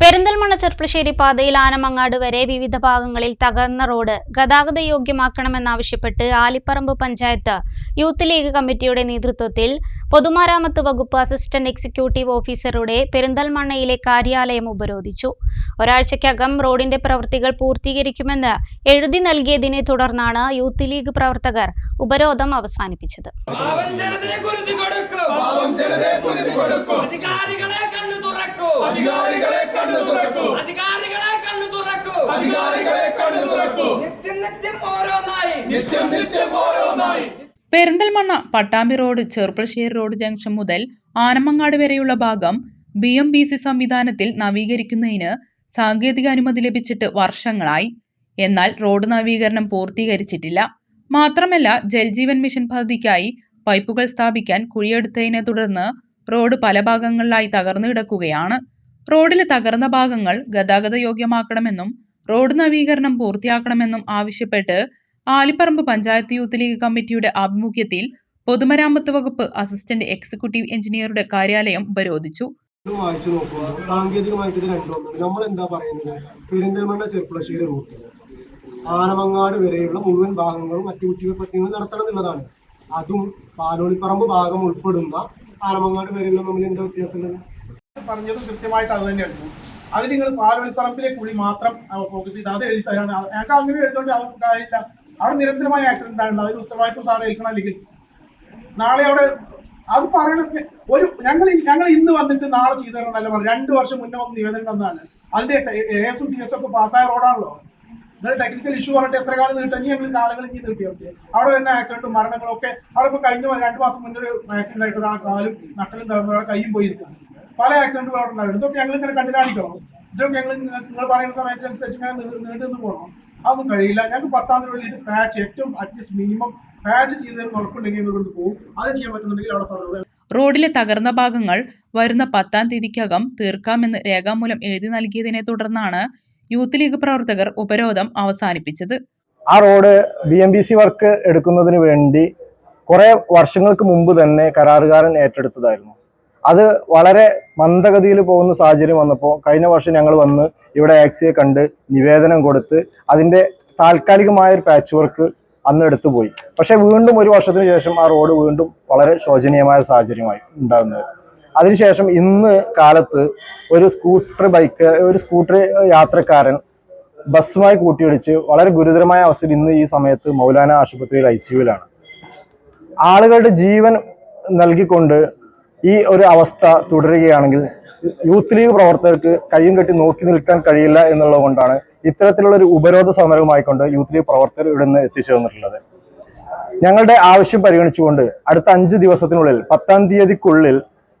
പെരിന്തൽമണ്ണ ചെർപ്പുളശ്ശേരി പാതയിൽ ആനമങ്ങാട് വരെ വിവിധ ഭാഗങ്ങളിൽ തകർന്ന റോഡ് ഗതാഗത യോഗ്യമാക്കണമെന്നാവശ്യപ്പെട്ട് ആലിപ്പറമ്പ് പഞ്ചായത്ത് യൂത്ത് ലീഗ് കമ്മിറ്റിയുടെ നേതൃത്വത്തിൽ പൊതുമരാമത്ത് വകുപ്പ് അസിസ്റ്റന്റ് എക്സിക്യൂട്ടീവ് ഓഫീസറുടെ പെരിന്തൽമണ്ണയിലെ കാര്യാലയം ഉപരോധിച്ചു. ഒരാഴ്ചയ്ക്കകം റോഡിന്റെ പ്രവൃത്തികൾ പൂർത്തീകരിക്കുമെന്ന് എഴുതി നൽകിയതിനെ തുടർന്നാണ് യൂത്ത് ലീഗ് പ്രവർത്തകർ ഉപരോധം അവസാനിപ്പിച്ചത്. പാവം അധികാരികളെ കണ്ണു തുറക്കൂ നിത്യം നിത്യം ഓരോന്നായി. നിത്യം നിത്യം ഓരോന്നായി. Perinthalmanna Pattambi road Cherupassery road junction മുതൽ ആനമങ്ങാട് വരെയുള്ള ഭാഗം ബി എം ബി സി സംവിധാനത്തിൽ നവീകരിക്കുന്നതിന് സാങ്കേതിക അനുമതി ലഭിച്ചിട്ട് വർഷങ്ങളായി. എന്നാൽ റോഡ് നവീകരണം പൂർത്തീകരിച്ചിട്ടില്ല. മാത്രമല്ല ജൽജീവൻ മിഷൻ പദ്ധതിക്കായി പൈപ്പുകൾ സ്ഥാപിക്കാൻ കുഴിയെടുത്തതിനെ തുടർന്ന് റോഡ് പല ഭാഗങ്ങളിലായി തകർന്നു കിടക്കുകയാണ്. റോഡിലെ തകർന്ന ഭാഗങ്ങൾ ഗതാഗത യോഗ്യമാക്കണമെന്നും റോഡ് നവീകരണം പൂർത്തിയാക്കണമെന്നും ആവശ്യപ്പെട്ട് ആലിപ്പറമ്പ് പഞ്ചായത്ത് യൂത്ത് ലീഗ് കമ്മിറ്റിയുടെ ആഭിമുഖ്യത്തിൽ പൊതുമരാമത്ത് വകുപ്പ് അസിസ്റ്റന്റ് എക്സിക്യൂട്ടീവ് എഞ്ചിനീയറുടെ കാര്യാലയം ഉപരോധിച്ചു. വായിച്ചു നോക്കുമ്പോൾ സാങ്കേതികമായിട്ട് ഇത് നമ്മൾ എന്താ പറയുന്നത്? പെരിന്തൽമണ്ണ ചെർപ്പളശ്ശേരി ആനമങ്ങാട് വരെയുള്ള മുഴുവൻ ഭാഗങ്ങളും അറ്റകുറ്റപ്പണികൾ നടത്തണം എന്നുള്ളതാണ്. അതും പാലോളിപ്പറമ്പ് ഭാഗം ഉൾപ്പെടുന്ന ആനമങ്ങാട് വരെയുള്ള തമ്മിൽ എന്താ വ്യത്യാസമുള്ളത് പറഞ്ഞത് കൃത്യമായിട്ട് അത് തന്നെ എടുത്തു അത് നിങ്ങൾ പാലോളിപ്പറമ്പിലെ കുഴി മാത്രം ഫോക്കസ് ചെയ്ത് അത് എഴുതി ഞങ്ങൾക്ക് അങ്ങനെ എഴുതേണ്ട കാര്യമില്ല. അവിടെ നിരന്തരമായ ആക്സിഡന്റ് ആണ് അതിന് ഉത്തരവാദിത്വം സാറ് ഏൽക്കണം അല്ലെങ്കിൽ നാളെ അവിടെ അത് പറയണത് ഒരു ഞങ്ങൾ ഞങ്ങൾ ഇന്ന് വന്നിട്ട് നാളെ ചെയ്തു തരണം എന്നല്ല പറഞ്ഞു രണ്ട് വർഷം മുന്നേ വന്ന് നിവേദനം തന്നാണ് അതിന്റെ എ എസും ടി എസും ഒക്കെ പാസ്സായ റോഡാണല്ലോ നിങ്ങൾ ടെക്നിക്കൽ ഇഷ്യൂ പറഞ്ഞിട്ട് എത്ര കാലം നീട്ടി? ഞങ്ങൾ കാലങ്ങൾ ഇനി നീട്ടിയൊക്കെ അവിടെ വരുന്ന ആക്സിഡന്റും മരണങ്ങളൊക്കെ അവിടെ ഇപ്പോൾ കഴിഞ്ഞ രണ്ട് മാസം മുന്നേ ഒരു ആക്സിഡന്റ് ആയിട്ട് ഒരാൾ കാലും നട്ടലും തകർന്ന ഒരാൾ കൈയും പല ആക്സിഡന്റുകൾ അവിടെ ഉണ്ടായിരുന്നു ഇതൊക്കെ ഞങ്ങൾ ഇങ്ങനെ കണ്ടു കാണിക്കണം ഇതൊക്കെ ഞങ്ങൾ നിങ്ങൾ പറയുന്ന സമയത്തിനനുസരിച്ച് ഇങ്ങനെ നീട്ടി നീണ്ടു നിന്ന് പോകണം അതൊന്നും കഴിയില്ല. ഞങ്ങൾക്ക് പത്താം തീയതി ഇത് പാച്ച് ഏറ്റവും അറ്റ്ലീസ്റ്റ് മിനിമം പാച്ച് ചെയ്തതിന് ഉറപ്പുണ്ടെങ്കിൽ ഞങ്ങൾ കൊണ്ട് പോകും. അത് ചെയ്യാൻ പറ്റുന്നുണ്ടെങ്കിൽ അവിടെ പറഞ്ഞു റോഡിലെ തകർന്ന ഭാഗങ്ങൾ വരുന്ന പത്താം തീയതിക്കകം തീർക്കാമെന്ന് രേഖാമൂലം എഴുതി നൽകിയതിനെ തുടർന്നാണ് യൂത്ത് ലീഗ് പ്രവർത്തകർ ഉപരോധം അവസാനിപ്പിച്ചത്. ആ road B M B C work എടുക്കുന്നതിന് വേണ്ടി കുറെ വർഷങ്ങൾക്ക് മുമ്പ് തന്നെ കരാറുകാരൻ ഏറ്റെടുത്തതായിരുന്നു. അത് വളരെ മന്ദഗതിയിൽ പോകുന്ന സാഹചര്യം വന്നപ്പോൾ കഴിഞ്ഞ വർഷം ഞങ്ങൾ വന്ന് ഇവിടെ ആക്സിയെ കണ്ട് നിവേദനം കൊടുത്ത് അതിന്റെ താൽക്കാലികമായ ഒരു പാച്ച് വർക്ക് അന്ന് എടുത്തു പോയി. പക്ഷെ വീണ്ടും ഒരു വർഷത്തിന് ശേഷം ആ റോഡ് വീണ്ടും വളരെ ശോചനീയമായ സാഹചര്യമായി ഉണ്ടാകുന്നത് അതിനുശേഷം ഇന്ന് കാലത്ത് ഒരു സ്കൂട്ടർ ബൈക്ക് ഒരു സ്കൂട്ടർ യാത്രക്കാരൻ ബസ്സുമായി കൂട്ടിയിടിച്ച് വളരെ ഗുരുതരമായ അവസ്ഥയിൽ ഇന്ന് ഈ സമയത്ത് മൗലാന ആശുപത്രിയിൽ ഐ ആളുകളുടെ ജീവൻ നൽകിക്കൊണ്ട് ഈ ഒരു അവസ്ഥ തുടരുകയാണെങ്കിൽ യൂത്ത് ലീഗ് പ്രവർത്തകർക്ക് കയ്യും കെട്ടി നോക്കി നിൽക്കാൻ കഴിയില്ല എന്നുള്ളത് കൊണ്ടാണ് ഇത്തരത്തിലുള്ള ഒരു ഉപരോധ സമരവുമായിക്കൊണ്ട് യൂത്ത് ലീഗ് പ്രവർത്തകർ ഇവിടെ നിന്ന് എത്തിച്ചു തന്നിട്ടുള്ളത് ഞങ്ങളുടെ ആവശ്യം പരിഗണിച്ചുകൊണ്ട് അടുത്ത അഞ്ച് ദിവസത്തിനുള്ളിൽ പത്താം തീയതിക്കുള്ളിൽ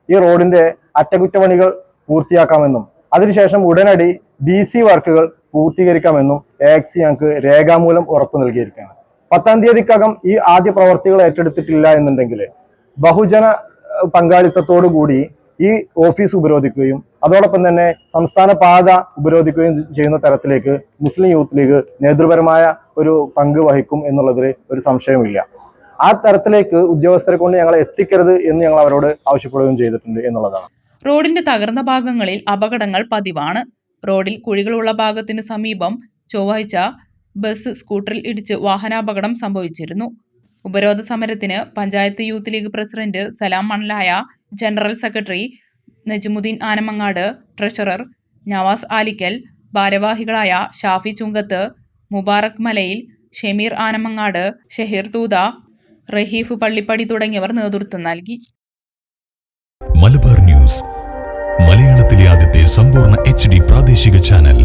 ഈ റോഡിന്റെ അറ്റകുറ്റപ്പണികൾ പൂർത്തിയാക്കാമെന്നും അതിനുശേഷം ഉടനടി ബി സി വർക്കുകൾ പൂർത്തീകരിക്കാമെന്നും എക്സി ഞങ്ങൾക്ക് രേഖാമൂലം ഉറപ്പ് നൽകിയിരിക്കുകയാണ്. പത്താം തീയതിക്കകം ഈ ആദ്യ പ്രവർത്തികൾ ഏറ്റെടുത്തിട്ടില്ല എന്നുണ്ടെങ്കിൽ ബഹുജന പങ്കാളിത്തത്തോടു കൂടി ഈ ഓഫീസ് ഉപരോധിക്കുകയും അതോടൊപ്പം തന്നെ സംസ്ഥാന പാത ഉപരോധിക്കുകയും ചെയ്യുന്ന തരത്തിലേക്ക് മുസ്ലിം യൂത്ത് ലീഗ് നേതൃപരമായ ഒരു പങ്ക് വഹിക്കും എന്നുള്ളതിൽ ഒരു സംശയമില്ല ആ തരത്തിലേക്ക് ഉദ്യോഗസ്ഥരെ കൊണ്ട് ഞങ്ങൾ എത്തിക്കരുത് എന്ന് ഞങ്ങൾ അവരോട് ആവശ്യപ്പെടുകയും ചെയ്തിട്ടുണ്ട് എന്നുള്ളതാണ്. റോഡിന്റെ തകർന്ന ഭാഗങ്ങളിൽ അപകടങ്ങൾ പതിവാണ്. റോഡിൽ കുഴികളുള്ള ഭാഗത്തിന് സമീപം ചൊവ്വാഴ്ച ബസ് സ്കൂട്ടറിൽ ഇടിച്ച് വാഹനാപകടം സംഭവിച്ചിരുന്നു. ഉപരോധ സമരത്തിന് panchayat youth league president Salam Manalaya general secretary Najmuddin Anamangad treasurer Navas Alikkal ഭാരവാഹികളായ ഷാഫി ചുങ്കത്ത് മുബാറക് മലയിൽ ഷമീർ ആനമങ്ങാട് ഷഹീർ തൂത റഹീഫ് പള്ളിപ്പടി തുടങ്ങിയവർ നേതൃത്വം നൽകി. മലബാർ ന്യൂസ് മലയാളത്തിലെ ആദ്യത്തെ സമ്പൂർണ എച്ച് പ്രാദേശിക ചാനൽ.